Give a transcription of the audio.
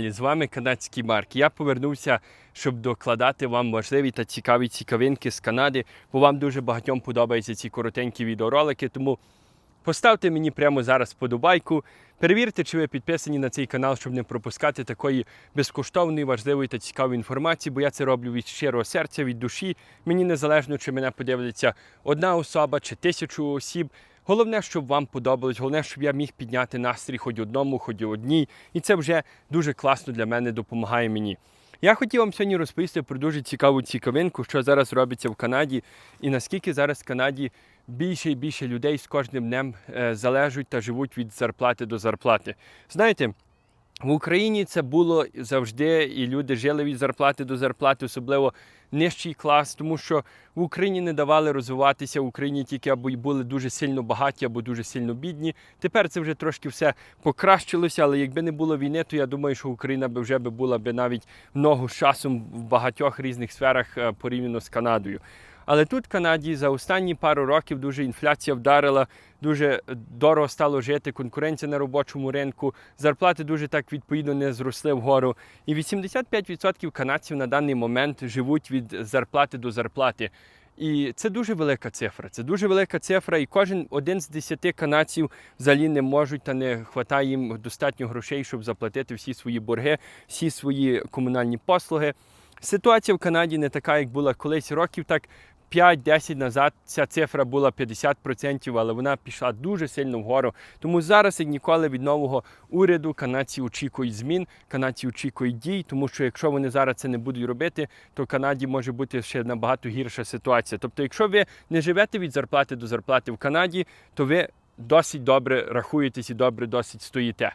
З вами канадський Марк. Я повернувся, щоб докладати вам важливі та цікаві цікавинки з Канади, бо вам дуже багатьом подобаються ці коротенькі відеоролики. Тому поставте мені прямо зараз подобайку. Перевірте, чи ви підписані на цей канал, щоб не пропускати такої безкоштовної, важливої та цікавої інформації, бо я це роблю від щирого серця, від душі. Мені незалежно, чи мене подивиться одна особа чи тисячу осіб. Головне, щоб вам подобалось, головне, щоб я міг підняти настрій хоч одному, хоч одній. І це вже дуже класно для мене допомагає мені. Я хотів вам сьогодні розповісти про дуже цікаву цікавинку, що зараз робиться в Канаді, і наскільки зараз в Канаді більше і більше людей з кожним днем е, залежать та живуть від зарплати до зарплати. Знаєте, в Україні це було завжди, і люди жили від зарплати до зарплати, особливо нижчий клас, тому що в Україні не давали розвиватися, в Україні тільки або були дуже сильно багаті, або дуже сильно бідні. Тепер це вже трошки все покращилося, але якби не було війни, то я думаю, що Україна би вже була би навіть ногу з часом в багатьох різних сферах е, порівняно з Канадою. Але тут в Канаді за останні пару років дуже інфляція вдарила, дуже дорого стало жити, конкуренція на робочому ринку, зарплати дуже так відповідно не зросли вгору. І 85% канадців на даний момент живуть від зарплати до зарплати. І це дуже велика цифра. Це дуже велика цифра, і кожен один з десяти канадців взагалі не можуть та не вистачає їм достатньо грошей, щоб заплатити всі свої борги, всі свої комунальні послуги. Ситуація в Канаді не така, як була колись років, так 5-10 назад ця цифра була 50%, але вона пішла дуже сильно вгору. Тому зараз, як ніколи, від нового уряду канадці очікують змін, канадці очікують дій, тому що якщо вони зараз це не будуть робити, то в Канаді може бути ще набагато гірша ситуація. Тобто, якщо ви не живете від зарплати до зарплати в Канаді, то ви досить добре рахуєтесь і добре досить стоїте.